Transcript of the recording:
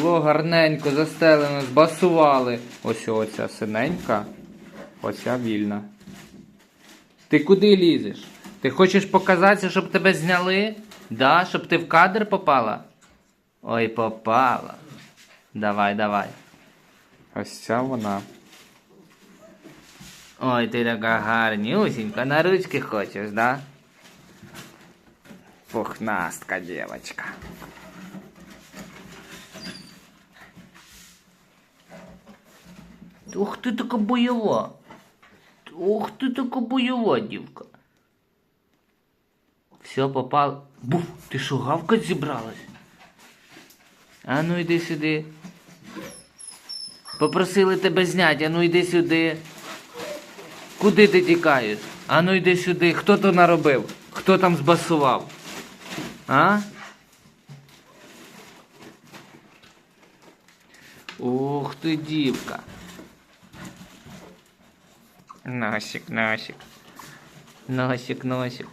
Було гарненько застелено, збасували. Ось оця синенька, оця вільна. Ти куди лізеш? Ти хочеш показатися, щоб тебе зняли? Да, щоб ти в кадр попала? Ой, попала. Давай, давай. Ось ця вона. Ой, ти така гарнюсінька, на ручки хочеш, да? Пухнастка девочка. Ух ти така бойова. Ух ти така бойова, дівка. Все попало. Буф, ти що, гавкать зібралась? А ну йди сюди. Попросили тебе зняти, а ну йди сюди. Куди ти тікаєш? А ну йди сюди. Хто то наробив? Хто там збасував? А? Ух ти, дівка. Носик, носик. Носик, носик.